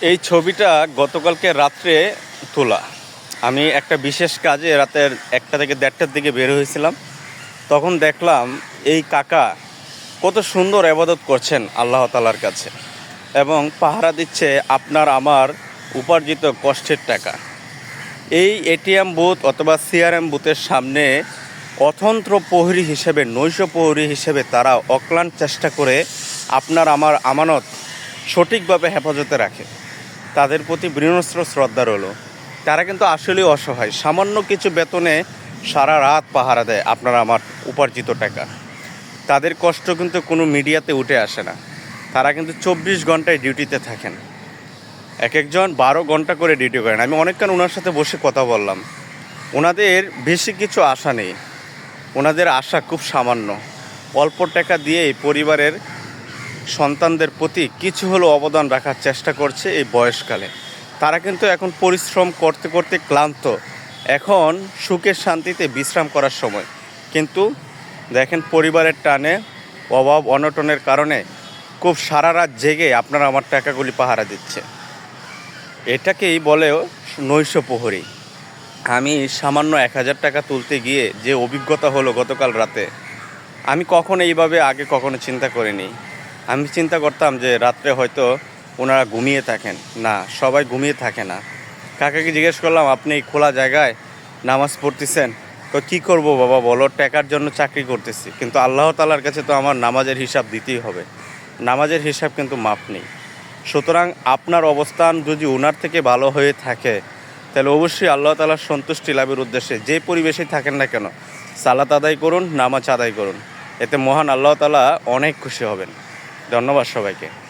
এই ছবিটা গতকালকে রাত্রে তোলা। আমি একটা বিশেষ কাজে রাতের একটা থেকে দেড়টার দিকে বের হয়েছিলাম। তখন দেখলাম এই কাকা কত সুন্দর আবাদত করছেন আল্লাহ তালার কাছে এবং পাহারা দিচ্ছে আপনার আমার উপার্জিত কষ্টের টাকা। এই এটিএম বুথ অথবা সিআরএম বুথের সামনে অতন্ত্র প্রহরী হিসেবে, নৈশ প্রহরী হিসেবে তারা অক্লান্ত চেষ্টা করে আপনার আমার আমানত সঠিকভাবে হেফাজতে রাখে। তাদের প্রতি বিনস্র শ্রদ্ধা রইল। তারা কিন্তু আসলেই অসহায়। সামান্য কিছু বেতনে সারা রাত পাহারা দেয় আপনারা আমার উপার্জিত টাকা। তাদের কষ্ট কিন্তু কোনো মিডিয়াতে উঠে আসে না। তারা কিন্তু চব্বিশ ঘন্টায় ডিউটিতে থাকেন। এক একজন বারো ঘণ্টা করে ডিউটি করেন। আমি অনেকক্ষণ ওনার সাথে বসে কথা বললাম। ওনাদের বেশি কিছু আশা নেই। ওনাদের আশা খুব সামান্য। অল্প টাকা দিয়েই পরিবারের সন্তানদের প্রতি কিছু হলেও অবদান রাখার চেষ্টা করছে এই বয়সকালে। তারা কিন্তু এখন পরিশ্রম করতে করতে ক্লান্ত। এখন সুখের শান্তিতে বিশ্রাম করার সময়। কিন্তু দেখেন পরিবারের টানে অভাব, অনটনের কারণে খুব সারা রাত জেগে আপনারা আমার টাকাগুলি পাহারা দিচ্ছে। এটাকেই বলে নৈশ প্রহরী। আমি সামান্য এক হাজার টাকা তুলতে গিয়ে যে অভিজ্ঞতা হলো গতকাল রাতে, আমি কখনো এইভাবে আগে কখনো চিন্তা করিনি। আমি চিন্তা করতাম যে রাত্রে হয়তো ওনারা ঘুমিয়ে থাকেন। না, সবাই ঘুমিয়ে থাকে না। কাকাকে জিজ্ঞেস করলাম, আপনি খোলা জায়গায় নামাজ পড়তেছেন? তো কী করব বাবা বলো, টাকার জন্য চাকরি করতেছি। কিন্তু আল্লাহ তালার কাছে তো আমার নামাজের হিসাব দিতেই হবে। নামাজের হিসাব কিন্তু মাপ নেই। সুতরাং আপনার অবস্থান যদি ওনার থেকে ভালো হয়ে থাকে, তাহলে অবশ্যই আল্লাহ তালার সন্তুষ্টি লাভের উদ্দেশ্যে যে পরিবেশেই থাকেন না কেন, সালাত আদায় করুন, নামাজ আদায় করুন। এতে মহান আল্লাহ তালা অনেক খুশি হবেন। ধন্যবাদ সবাইকে।